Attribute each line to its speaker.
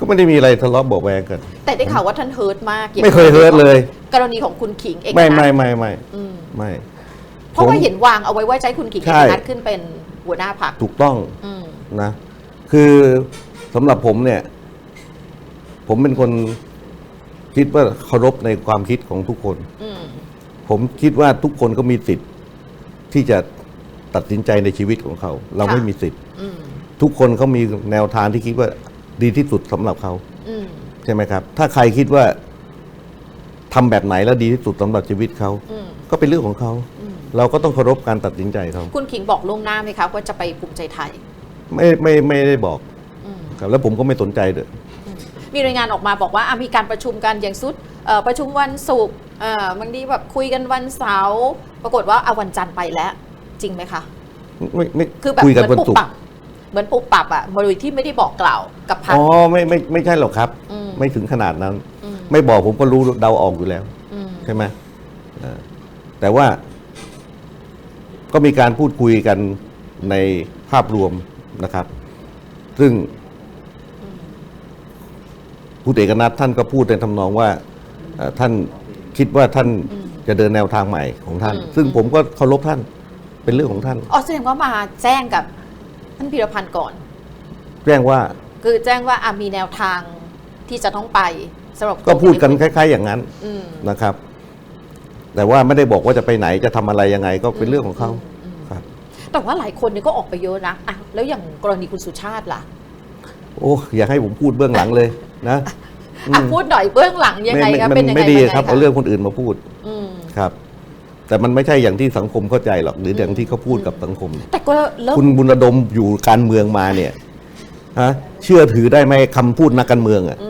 Speaker 1: ก็ไม่ได้มีอะไรทะเลาะเบาะแวงกัน
Speaker 2: แต่ได้ข่าวว่าท่านเฮิร์ตมากกี่ว
Speaker 1: ไม่เคยเฮิร์ตเลย
Speaker 2: กรณีของคุณขิงเอก
Speaker 1: ไม่
Speaker 2: นัท
Speaker 1: ไม่ไม่ไม่
Speaker 2: อืม
Speaker 1: ไม่
Speaker 2: เพราะว่า
Speaker 1: ผม
Speaker 2: เห็นวางเอาไว้ว่าจะให้คุณขิงเอ
Speaker 1: ใช่
Speaker 2: กนัทขึ้นเป็นหัวหน้าพรรค
Speaker 1: ถูกต้อง
Speaker 2: อืม
Speaker 1: นะคือสำหรับผมเนี่ย ผมเป็นคนคิดว่าเคารพในความคิดของทุกคน
Speaker 2: อืม
Speaker 1: ผมคิดว่าทุกคนก็มีสิทธิ์ที่จะตัดสินใจในชีวิตของเขา เราไม่มีสิทธิ์
Speaker 2: อืม
Speaker 1: ทุกคนเขามีแนวทางที่คิดว่า ดีที่สุดสำหรับเขา
Speaker 2: อืม
Speaker 1: ใช่ไหมครับ ถ้าใครคิดว่าทำแบบไหนแล้วดีที่สุดสำหรับชีวิตเขา
Speaker 2: อืม
Speaker 1: ก็เป็นเรื่องของเขา
Speaker 2: อืม
Speaker 1: เราก็ต้องเคารพการตัดสินใจเขา
Speaker 2: คุณขิงบอกล่วงหน้าไหมคะว่าจะไปภูมิใจไทย
Speaker 1: ไม่ไม่ไม่ได้บอก
Speaker 2: อืม
Speaker 1: ครับ แล้วผมก็ไม่สนใจด้วย
Speaker 2: มีรายงานออกมาบอกว่าอะมีการประชุมกันอย่างสุดเอ่อประชุมวันศุกร์เอ่อบางทีแบบคุยกันวันเสาร์ปรากฏว่าเอาวันจันทร์ไปแล้ว จริงไหมคะ
Speaker 1: ไม่ไม่
Speaker 2: คือแบบ
Speaker 1: คุย
Speaker 2: เห
Speaker 1: กัน
Speaker 2: มือน
Speaker 1: วัน
Speaker 2: ปุบ
Speaker 1: ศุก
Speaker 2: ปั
Speaker 1: ร์
Speaker 2: บ เหมือนปุบปับอะโดยที่ไม่ได้บอกกล่าวกับพรรค
Speaker 1: อ๋อไม่ไม่ไม่ใช่หรอกครับ
Speaker 2: อืม
Speaker 1: ไม่ถึงขนาดนั้น
Speaker 2: อืม
Speaker 1: ไม่บอกผมก็รู้เดาออกอยู่แล้ว
Speaker 2: อืม
Speaker 1: ใช่ไหมเอ่อแต่ว่าก็มีการพูดคุยกันในภาพรวมนะครับ ซึ่งผู้เอกนัทท่านก็พูดในทำนองว่าเอ่อท่านคิดว่าท่านจะเดินแนวทางใหม่ของท่านซึ่งผมก็เคารพท่านเป็นเรื่องของท่าน
Speaker 2: อ๋อแสดงว่ามาแจ้งกับ ท่านพิรพันธ์ก่อน
Speaker 1: แจ้งว่า
Speaker 2: คือแจ้งว่าอะมีแนวทางที่จะต้องไปสำหรับ
Speaker 1: ก็พูดกันคล้าย ๆ อย่างนั้น
Speaker 2: อืม
Speaker 1: นะครับ แต่ว่าไม่ได้บอกว่าจะไปไหนจะทำอะไรยังไงก็เป็นเรื่องของเขาครับ
Speaker 2: แต่ว่าหลายคนเนี่ยก็ออกไปเยอะนะอะแล้วอย่างกรณีคุณสุชาติล่ะ
Speaker 1: โอ้อยากให้ผมพูดเบื้องหลังเลยนะ
Speaker 2: อะพูดหน่อยเบื้องหลังยังไง
Speaker 1: ม่
Speaker 2: คะ
Speaker 1: ม่
Speaker 2: เป็นยังไง
Speaker 1: ไม่ดี
Speaker 2: เป็นยังไง
Speaker 1: ครับะเอาเรื่องคนอื่นมาพูด
Speaker 2: อืม
Speaker 1: ครับ แต่มันไม่ใช่อย่างที่สังคมเข้าใจหรอกหรืออย่างที่เขาพูดกับสังคม
Speaker 2: แต่ก็เริ่ม
Speaker 1: คุณบุญระดมอยู่การเมืองมาเนี่ยฮะเชื่อถือได้ไหมคำพูดนักการเมืองอะ
Speaker 2: อืม